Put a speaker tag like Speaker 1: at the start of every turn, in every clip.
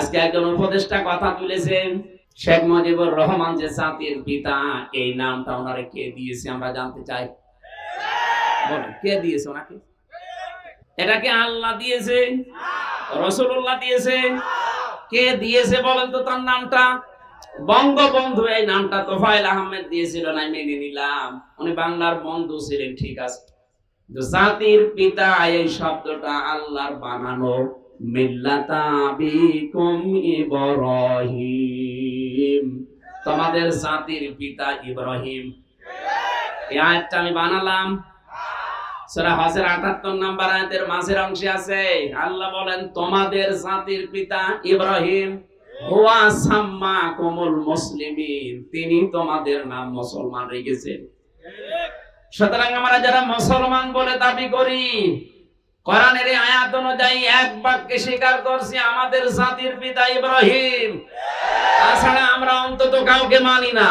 Speaker 1: আজকে একজন উপদেষ্টা কথা তুলেছেন শেখ মুজিবুর রহমান যে জাতির পিতা, এই নামটা ওনারে কে দিয়েছে আমরা জানতে চাই। কে দিয়েছে ওনাকে? এটা কি আল্লাহ দিয়েছে? রসুল্লাহ দিয়েছে? কে দিয়েছে বলেন তো তার নামটা? বঙ্গবন্ধু, এই নামটা তোফায়েল আহমেদ দিয়েছিল না মেনে নিলাম। উনি বাংলার বন্ধু ছিলেন, ঠিক আছে। জাতির পিতা, এই শব্দটা আল্লাহর বানানো। তোমাদের জাতির পিতা ইব্রাহিম। আমি বানালাম। সূরা হজের 78 নাম্বার আয়াতের মাঝের অংশে আছে, আল্লাহ বলেন, তোমাদের জাতির পিতা ইব্রাহিম সাম্মা কুমুল মুসলিমিন। তিনি তোমাদের নাম মুসলমান রেখেছেন। সুতরাং আমরা যারা মুসলমান বলে দাবি করি কোরআনের আয়াত অনুযায়ী এক বাক্যে স্বীকার করছি, আমাদের জাতির পিতা ইব্রাহিম। তাছাড়া আমরা অন্তত কাউকে মানি না।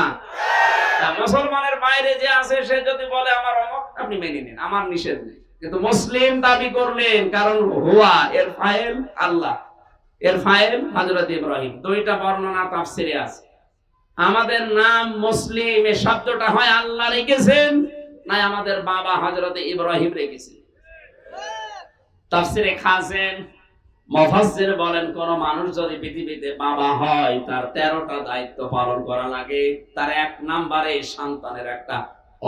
Speaker 1: মুসলমানের বাইরে যে আছে, সে যদি বলে, আমার অমক, আপনি মেনে নিন, আমার নিষেধ নেই। কিন্তু মুসলিম দাবি করলেন, কারণ হুয়া, এর ফাইল আল্লাহ। এর ফাইল হযরত ইব্রাহিম। দুইটা বর্ণনা তাফসিরে আছে। আমাদের নাম মুসলিম এই শব্দটা হয় আল্লাহ রেখেছেন না আমাদের বাবা হযরত ইব্রাহিম রেখেছেন। তাফসিরে খাসেন মুফাসসির বলেন, কোন মানুষ যদি পৃথিবীতে বাবা হয়, তার তেরোটা দায়িত্ব পালন করা লাগে। তার এক নাম্বারে সন্তানের একটা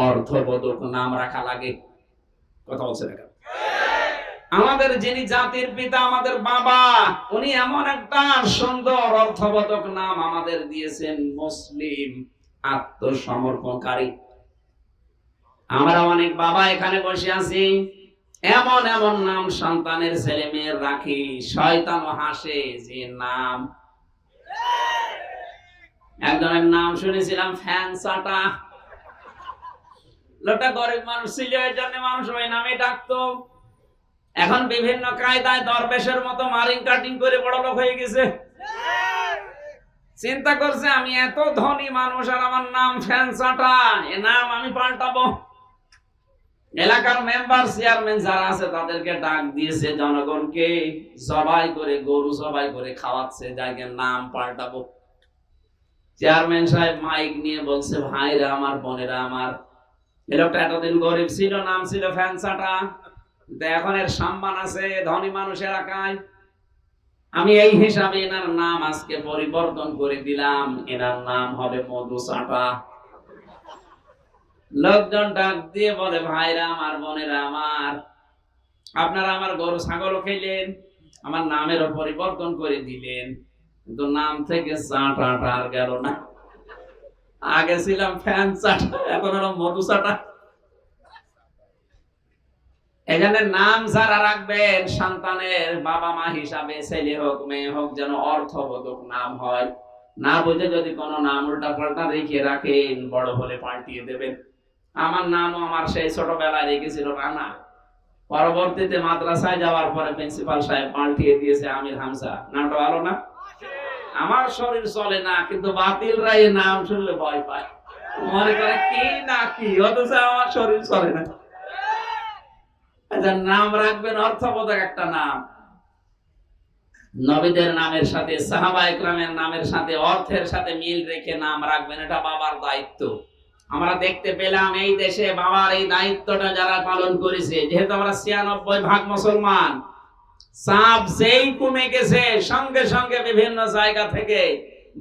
Speaker 1: অর্থবোধক নাম রাখা লাগে। কথা বলছে কেন? আমাদের যিনি জাতির পিতা, আমাদের বাবা, উনি এমন একটা সুন্দর অর্থবোধক নাম আমাদের দিয়েছেন, মুসলিম আত্মসমর্পণকারী। আমরা অনেক বাবা এখানে বসে আছি। এমন এমন নাম সন্তানের ছেলে মেয়ের রাখি। শয়তান হাসে যে নাম। একজনের নাম শুনেছিলাম ফ্যান সাটা লোকটা গরিব মানুষ ছিল এই জন্য মানুষ ওই নামে ডাকতো। এখন বিভিন্ন কায়দায় দরবেশের মতো মারিং কাটিং করে বড় লোক হয়ে গেছে। চিন্তা করছে, আমি এত ধনী মানুষ আর আমার নাম ফ্যান এ নাম আমি পাল্টাবো। এলাকার মেম্বার চেয়ারম্যান যারা আছে, তাদেরকে ডাক দিয়েছে জনগণকে, সবাই করে গরু সবাই করে খাওয়াচ্ছে যাকে নাম পাল্টাবো। চেয়ারম্যান সাহেব মাইক নিয়ে বলছে, ভাইরা আমার, বোনেরা আমার, এ এতদিন গরিব ছিল, নাম ছিল ফ্যানসাটা এখন এর সম্মান আছে, ধনী মানুষ এলাকায় আমি এই হিসাবে এনার নাম আজকে পরিবর্তন করে দিলাম। এনার নাম হবে মধু সাটা লোকজন ডাক দিয়ে বলে, ভাইরা আমার, বোনেরা আমার, আপনারা আমার গরু ছাগল খেলেন, আমার নামেরও পরিবর্তন করে দিলেন। কিন্তু নাম থেকে চাটা আর গেল না। আগে ছিলাম ফ্যান চাটা, এখন হলো মধু চাটা এখানে নাম যারা রাখবেন, সন্তানের বাবা মা হিসাবে, ছেলে হোক, মেয়ে হোক, যেন অর্থবোধক নাম হয়। না বুঝে যদি কোনো নাম উল্টা পাল্টা রেখে রাখেন, বড় হলে পাল্টিয়ে দেবেন। আমার নামও আমার সেই ছোটবেলায় রেখেছিল রানা। পরবর্তীতে মাদ্রাসায় যাওয়ার পরে প্রিন্সিপাল সাহেব পাল্টিয়ে দিয়েছে আমির হামসা নামটা ভালো না? আমার শরীর চলে না, কিন্তু বাতিল রায় নাম শুনলে ভয় পায়। মনে করে কি না কি, অথচ আমার শরীর চলে না। আচ্ছা নাম রাখবেন অর্থবোধক একটা নাম। নবীদের নামের সাথে সাহাবা একরামের নামের সাথে অর্থের সাথে মিল রেখে নাম রাখবেন, এটা বাবার দায়িত্ব। আমরা দেখতে পেলাম এই দেশে বাবার এই দায়িত্বটা যারা পালন করেছে, যেহেতু আমরা ছিয়ানব্বই ভাগ মুসলমান, সাপ যেই কমে গেছে, সঙ্গে সঙ্গে বিভিন্ন জায়গা থেকে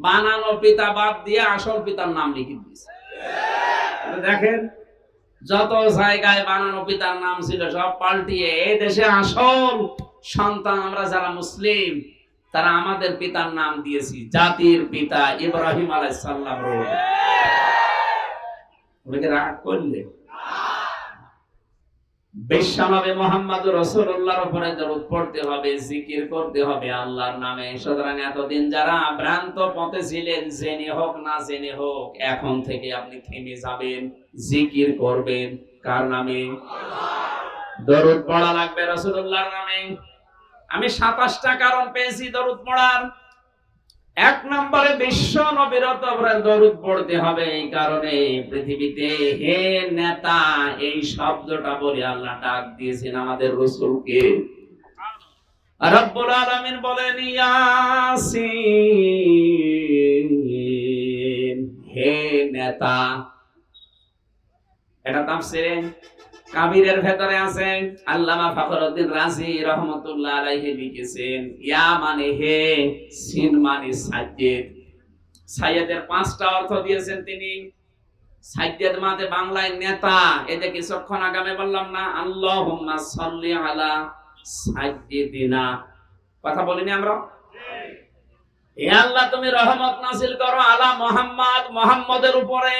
Speaker 1: বানানো পিতা বাদ দিয়ে আসল পিতার নাম লিখে দিয়েছে। দেখেন, যত জায়গায় বানানো পিতার নাম ছিল সব পাল্টিয়ে এই দেশে আসল সন্তান আমরা যারা মুসলিম, তারা আমাদের পিতার নাম দিয়েছি, জাতির পিতা ইব্রাহিম আলাইসাল্লাম ওনাকে রাগ করলে? বিশ্বনবী মোহাম্মদ রসুল্লাহর উপরে দরুদ পড়তে হবে, জিকির করতে হবে আল্লাহর নামে। সুতরাং এতদিন যারা পথে ছিলেন, জেনে হোক না জেনে হোক, এখন থেকে আপনি থেমে যাবেন, জিকির করবেন। কার নামে? দরুদ পড়া লাগবে রসুল্লাহর নামে। আমি সাতাশটা কারণ পেয়েছি দরুদ পড়ার। এক নম্বরে বিশ্ব নবীরত দরুদ পড়তে হবে এই কারণে পৃথিবীতে হে নেতা, এই শব্দটা বলে আল্লাহ ডাক দিয়েছেন আমাদের রসুলকে। রব্বুল আলামিন বলেন হে নেতা। এটা তাফসিরে কাবিরের ভেতরে আছে আল্লামা ফখরুদ্দিন রাজি রহমতুল্লাহ আলাইহি লিখেছেন, ইয়া মানে হে সিন মানে সাজ্জেদ। সাইয়েদের পাঁচটা অর্থ দিয়েছেন তিনি। সাজ্জেদ মানে বাংলায় নেতা যে কিছুক্ষণ আগামে বললাম না, আল্লাহুম্মা সাল্লি আলা সাজ্জিদিনা। কথা বলিনি আমরা? হে আল্লাহ, তুমি রহমত নাসিল করো আলা মোহাম্মদ, মোহাম্মদের উপরে।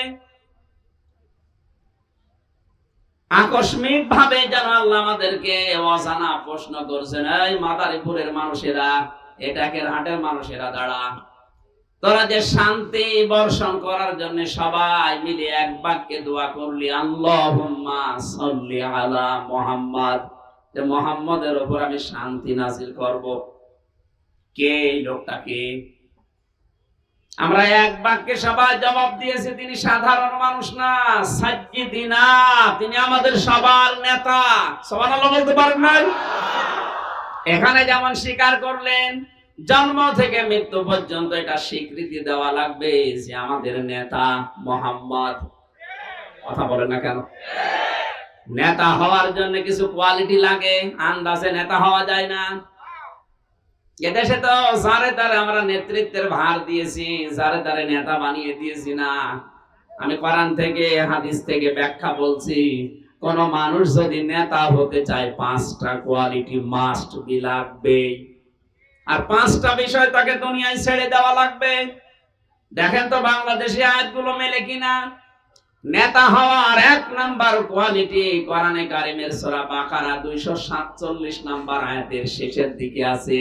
Speaker 1: আকস্মিক ভাবে যেন আল্লাহ আমাদেরকে অজানা প্রশ্ন করছেন, এই মাদারীপুরের মানুষেরা এটাকে হাটের মানুষেরা, দাঁড়া। তোরা যে শান্তি বর্ষণ করার জন্য সবাই মিলে এক বাক্যে দোয়া করলি, আল্লাহুম্মা সাল্লি আলা মুহাম্মদ। যে মোহাম্মদের উপর আমি শান্তি নাজিল করব। কে লোকটাকে? আমরা এক বাক্যে সবাই জবাব দিয়েছি, তিনি সাধারণ মানুষ না সাজ্জিদিনা তিনি আমাদের সবার নেতা। সুবহানাল্লাহ বলতে পারেন নাই? এখানে যেমন স্বীকার করলেন, জন্ম থেকে মৃত্যু পর্যন্ত এটা স্বীকৃতি দেওয়া লাগবে যে আমাদের নেতা মোহাম্মদ। কথা বলে না কেন? নেতা হওয়ার জন্য কিছু কোয়ালিটি লাগে, আন্দাজে নেতা হওয়া যায় না। এদেশে তো যারে তারে আমরা নেতৃত্বের ভার দিয়েছি, যারে তারে নেতা বানিয়ে দিয়েছি না। আমি কোরআন থেকে, হাদিস থেকে ব্যাখ্যা বলছি, কোন মানুষ যদি নেতা হতে চায়, পাঁচটা কোয়ালিটি মাস্ট বি লাগবে। আর পাঁচটা বিষয় তাকে দুনিয়ায় ছেড়ে দেওয়া লাগবে। দেখেন তো বাংলাদেশে আয়াতগুলো মেলে কিনা। নেতা হওয়ার এক নাম্বার কোয়ালিটি কোরআনে কারিমের সূরা বাকারা 247 নাম্বার আয়াতের শেষের দিকে আছে।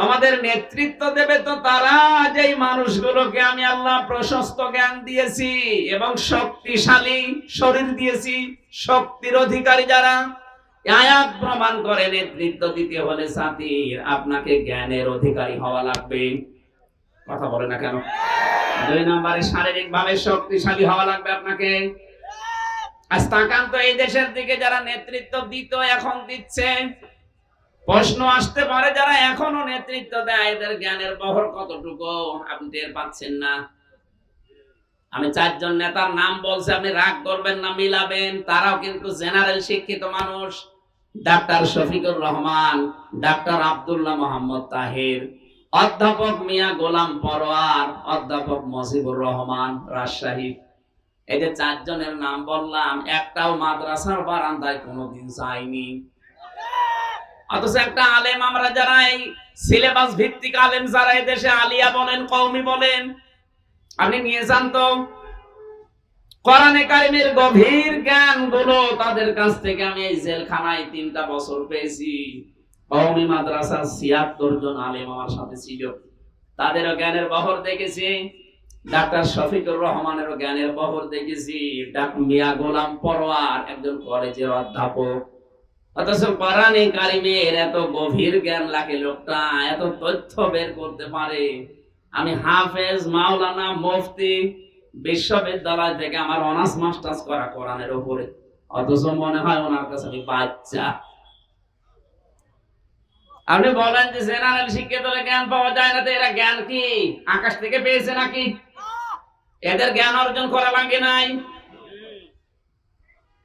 Speaker 1: তোমাদের নেতৃত্ব দেবে তো তারা, যেই মানুষগুলোকে আমি আল্লাহ প্রশস্ত জ্ঞান দিয়েছি এবং শক্তিশালী শরীর দিয়েছি, শক্তির অধিকারী যারা আয়াত প্রমাণ করে নেতৃত্ব দিতে হলে সাথীর আপনাকে জ্ঞানের অধিকারী হওয়া লাগবে। কথা বলে না কেন? দুই নম্বরে শারীরিক ভাবে শক্তিশালী হওয়া লাগবে আপনাকে। আজ এই দেশের দিকে যারা নেতৃত্ব দিত, এখন দিচ্ছে। প্রশ্ন আসতে পারে, যারা এখনও নেতৃত্ব দেয়, এদের জ্ঞানের বহর কতটুকু? আপনি টের পাচ্ছেন না। আমি চারজন নেতার নাম বলছি, আপনি রাগ করবেন না, মিলাবেন। তারাও কিন্তু জেনারেল শিক্ষিত মানুষ। ডাক্তার শফিকুর রহমান, ডাক্তার আব্দুল্লাহ মোহাম্মদ তাহির, অধ্যাপক মিয়া গোলাম পরোয়ার, অধ্যাপক মজিবুর রহমান রাজশাহী। এই যে চারজনের নাম বললাম, একটাও মাদ্রাসার বারান্দায় কোনোদিন যায়নি। অথচ একটা আলেম আমরা যারা এই সিলেবাস ভিত্তিক আলেম যারা দেশে আলিয়া বলেন, কওমি বলেন আপনি নিয়ে যান তো কারিমের গভীর জ্ঞানগুলো তাদের কাছ থেকে আমি এই জেলখানায় তিনটা বছর পেয়েছি। মাদ্রাসার ছিয়াত্তর জন আলেম আমার সাথে ছিল। তাদেরও জ্ঞানের বহর দেখেছি। ডাক্তার শফিকুর রহমানেরও জ্ঞানের বহর দেখেছি। ডাক্তার মিয়া গোলাম পরোয়ার, একজন কলেজের অধ্যাপক। অথচ কোরআনে কারিমের এত গভীর জ্ঞান লাগে লোকটা, এত তথ্য বের করতে পারে। আমি হাফেজ, মাওলানা, মুফতি, বিশ্ববিদ্যালয় থেকে আমার অনার্স মাস্টার্স করা কোরআনের উপরে। অথচ মনে হয় ওনার কাছে আমি বাচ্চা। আপনি বলেন যে জেনারেল শিক্ষিত জ্ঞান পাওয়া যায় না তো, এরা জ্ঞান কি? আকাশ থেকে পেয়েছে নাকি? এদের জ্ঞান অর্জন করা লাগে নাই।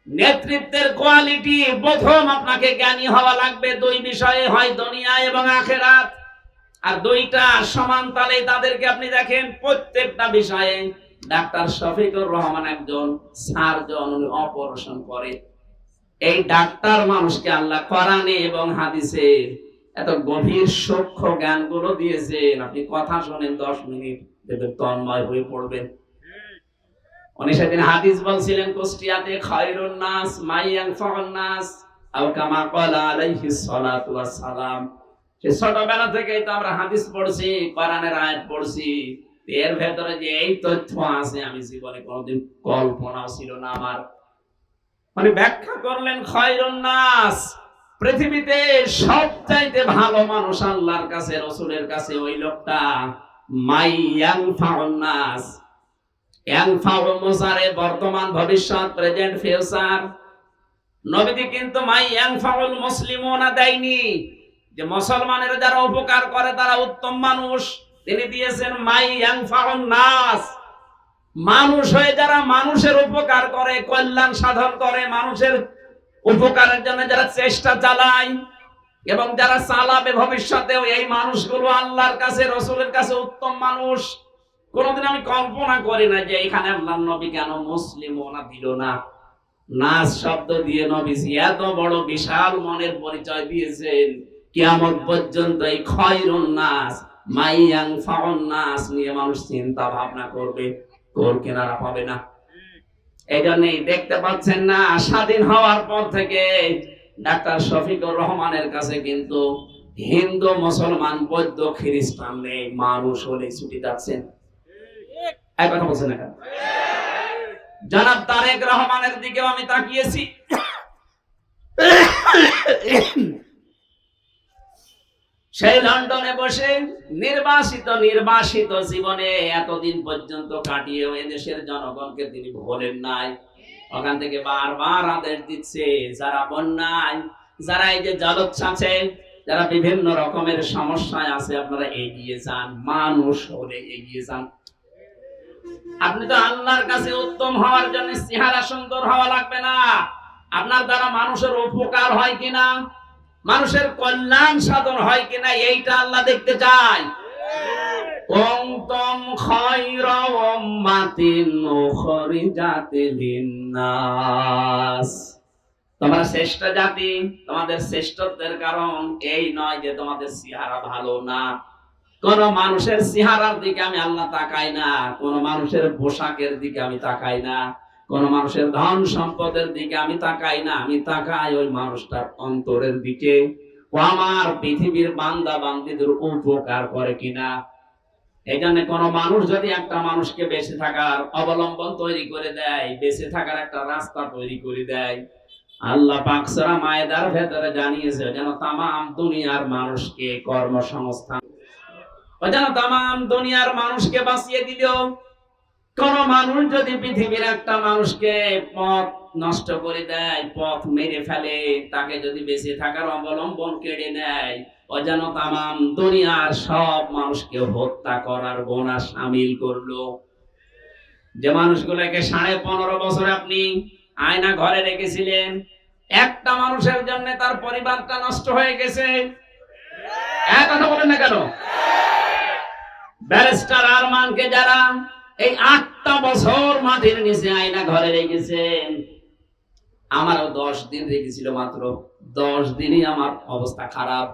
Speaker 1: নেতৃত্বের কোয়ালিটি প্রথম আপনাকে জ্ঞানী হওয়া লাগবে দুই বিষয়ে, হয় দুনিয়া এবং আখেরাত। আর দুইটা সমান তালে তাদেরকে আপনি দেখেন, প্রত্যেকটা বিষয়ে ডাক্তার শফিকুর রহমান একজন সার্জন অপারেশন করে। এই ডাক্তার মানুষকে আল্লাহ কোরআনে এবং হাদিসে এত গভীর সূক্ষ্ম জ্ঞানগুলো দিয়েছেন। আপনি কথা শোনেন, দশ মিনিট দেখবেন তন্ময় হয়ে পড়বেন। উনি সেদিন হাদিস বলছিলেন, কুষ্টিয়াতে খায়রুন নাস ফাহুন নাস, আও কামা ক্বালা আলাইহিস সালাতু ওয়াস সালাম সে ছোটবেলা থেকেই তো আমরা হাদিস পড়ছি, কোরআনের আয়াত পড়ছি। এর ভেতরে যে এই তথ্য আছে, আমি জীবনে কোনোদিন কল্পনা ছিল না আমার। মানে ব্যাখ্যা করলেন, খয়রুন নাস, পৃথিবীতে সবচাইতে ভালো মানুষ আল্লাহর কাছে, রসুলের কাছে ওই লোকটা, মাই ইয়ানফাউন নাস। ইয়ানফাউ মুসারে বর্তমান ভবিষ্যৎ প্রেজেন্ট ফিউচার নবীজি কিন্তু মাই ইয়ানফাউল মুসলিমুনা দেয়নি। যে মুসলমানের যারা উপকার করে তারা উত্তম মানুষ। তিনি দিয়েছেন মাই ইয়ানফাউন নাস। মানুষ হয়ে যারা মানুষের উপকার করে, কল্যাণ সাধন করে, মানুষের উপকারের জন্য যারা চেষ্টা চালায় এবং যারা চালাবে ভবিষ্যতেও, এই মানুষগুলো আল্লাহর কাছে, রসুলের কাছে উত্তম মানুষ। কোনোদিন আমি কল্পনা করি না যে এখানে আল্লাহ নবী কেন মুসলিম ওনা দিল না। নাস শব্দ দিয়ে নবীজি এত বড় বিশাল মনের পরিচয় দিয়েছেন। কিয়ামত পর্যন্ত এই খয়রুন নাস মাইয়াং ফাউন নাস নিয়ে মানুষ চিন্তা ভাবনা করবে কোর কেনারা পাবে না। এই জন্যই দেখতে পাচ্ছেন না, স্বাধীন হওয়ার পর থেকে ডাক্তার শফিকুর রহমানের কাছে কিন্তু হিন্দু, মুসলমান, বৌদ্ধ, খ্রিস্টান নেই, মানুষ হলে ছুটি যাচ্ছেন এক কথা বলছেন তারেক রহমানের আমি তাকিয়েছি। সেই লন্ডনে বসে নির্বাসিত নির্বাসিত জীবনে এতদিন পর্যন্ত জনগণকে তিনি ভোলেন নাই। ওখান থেকে বারবার আদেশ দিচ্ছে, যারা বন্যায়, যারা এই যে জলোচ্ছ্বাসে যারা বিভিন্ন রকমের সমস্যায় আছে, আপনারা এগিয়ে যান, মানুষ হলে এগিয়ে যান। আপনি তো আল্লাহর কাছে উত্তম হওয়ার জন্য চেহারা সুন্দর হওয়া লাগবে না। আপনার দ্বারা মানুষের উপকার হয় কিনা? মানুষের কল্যাণ সাধন হয় কিনা? এইটা আল্লাহ দেখতে জাতি, তোমাদের শ্রেষ্ঠত্বের কারণ এই নয় যে তোমাদের চেহারা ভালো না। কোন মানুষের চেহারার দিকে আমি আল্লাহ তাকাই না, কোন মানুষের পোশাকের দিকে আমি তাকাই না, কোন মানুষের ধন সম্পদের দিকে আমি তাকাই না, আমি তাকাই ওই মানুষটার অন্তরের দিকে। ও আমার পৃথিবীর বান্দা বান্দিদের উপকার করে কিনা? এই জন্য কোন মানুষ যদি একটা মানুষকে বেঁচে থাকার অবলম্বন তৈরি করে দেয়, বেঁচে থাকার একটা রাস্তা তৈরি করে দেয়, আল্লাহ পাক সূরা মায়েদার ভেতরে জানিয়েছে যেন তামাম দুনিয়ার মানুষকে কর্মসংস্থান যেন তামাম দুনিয়ার মানুষকে বাঁচিয়ে দিল। কোন মানুষ যদি পৃথিবীর একটা মানুষকে পথ নষ্ট করে দেয়, পথ মেরে ফেলে, তাকে যদি বেঁচে থাকার অবলম্বন কেড়ে নেয় যেন তামাম দুনিয়ার সব মানুষকে হত্যা করার গোনা সামিল করল। যে মানুষগুলোকে সাড়ে পনেরো বছর আপনি আয়না ঘরে রেখেছিলেন, একটা মানুষের জন্য তার পরিবারটা নষ্ট হয়ে গেছে। কথা বলেন না কেন? ব্যারিস্টার আরমানকে যারা এই আটটা বছর মাটির নিচে আয়না ঘরে রেখেছেন, আমারও দশ দিন রেখেছিল মাত্র। দশ দিনই আমার অবস্থা খারাপ।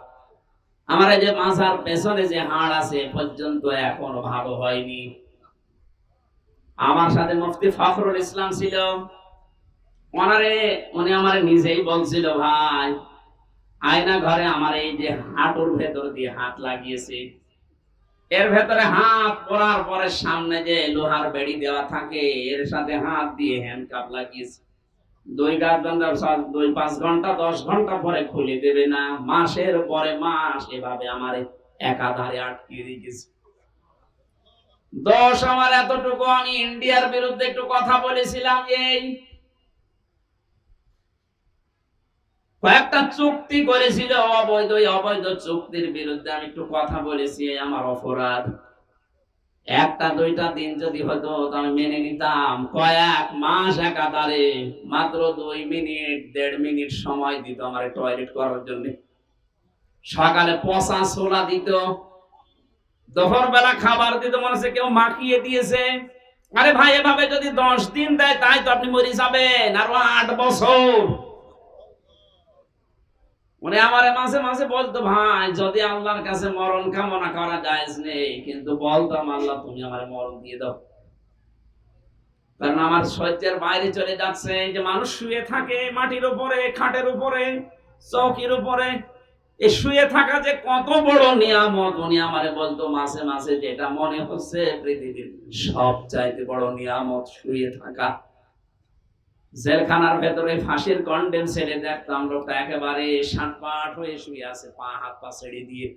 Speaker 1: আমার যে মাথার পেছনে যে হাড় আছে পর্যন্ত এখনও ভালো হয়নি। আমার সাথে মুফতি ফখরুল ইসলাম ছিল। ওনারে, উনি আমার নিজেই বলছিল, ভাই, আয়না ঘরে আমার এই যে হাঁটুর ভেতর দিয়ে হাত লাগিয়েছে এর ভেতরে হাত পরার পরে সামনে যে লোহার বেড়ি দেওয়া থাকে, এর সাথে হাত দিয়ে হ্যান্ডকাপ লাগিয়েছে। দুই দুই পাঁচ ঘণ্টা, দশ ঘণ্টা পরে খুলে দেবে না। মাসের পরে মাস এভাবে আমার একাধারে আটকে রেখেছে। দশ আমার এতটুকু, আমি ইন্ডিয়ার বিরুদ্ধে একটু কথা বলেছিলাম, এই কয়েকটা চুক্তি করেছিল অবৈধ অবৈধ চুক্তির বিরুদ্ধে আমি একটু কথা বলেছি আমার অপরাধ। একটা, দুইটা দিন যদি হতো আমি মেনে নিতাম। কয়েক মাস একাধারে, মাত্র দুই মিনিট, দেড় মিনিট সময় দিত আমার টয়লেট করার জন্য। সকালে পচা ছোলা দিত দুপুর বেলা খাবার দিত, মনে হচ্ছে কেউ মাখিয়ে দিয়েছে। আরে ভাই, এভাবে যদি দশ দিন দেয়, তাই তো আপনি মরে যাবেন। আরও আট বছর। উনি আমার মাঝে মাঝে বলতো, ভাই, যদি আল্লাহর কাছে মরণ কামনা করা যায় নেই, কিন্তু বলতাম আল্লাহ, তুমি আমার মরণ দিয়ে দাও। কারণ আমার বাইরে চলে যাচ্ছে যে মানুষ শুয়ে থাকে মাটির উপরে, খাটের উপরে, চৌকির উপরে এই শুয়ে থাকা যে কত বড় নিয়ামত, উনি আমারে বলতো মাসে মাসে যেটা মনে হচ্ছে পৃথিবীর সব চাইতে বড় নিয়ামত, শুয়ে থাকা। জেলখানার ভেতরে ফাঁসির কন্ডেম ছেড়ে দেখতাম লোকটা একেবারে সাঁটপাট হয়ে শুয়ে আছে, পা, হাত, পা ছেড়ে দিয়ে।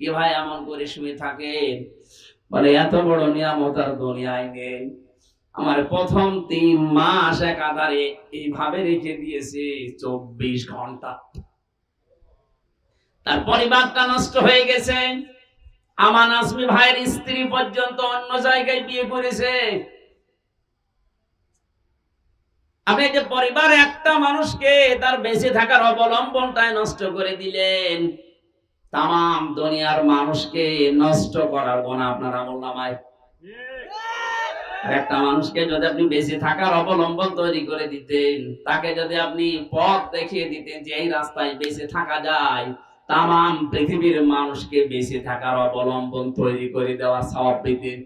Speaker 1: কি ভাই এমন করে শুয়ে থাকেন বলে, এত বড় নিয়ামত আর দুনিয়ায় নেই। আমার প্রথম তিন মাস একাধারে এইভাবে রেখে দিয়েছে, চব্বিশ ঘণ্টা। তার পরিবারটা নষ্ট হয়ে গেছে। আমার আসমি ভাইয়ের স্ত্রী পর্যন্ত অন্য জায়গায় বিয়ে করেছে। আপনি যে পরিবার একটা মানুষকে তার বেঁচে থাকার অবলম্বনটাই নষ্ট করে দিলেন তাম দুনিয়ার মানুষকে নষ্ট করার গোনা আপনার আমল নামায়। একটা মানুষকে যদি আপনি বেঁচে থাকার অবলম্বন তৈরি করে দিতেন, তাকে যদি আপনি পথ দেখিয়ে দিতেন যে এই রাস্তায় বেঁচে থাকা যায় তাম পৃথিবীর মানুষকে বেঁচে থাকার অবলম্বন তৈরি করে দেওয়ার স্বভাব পেতেন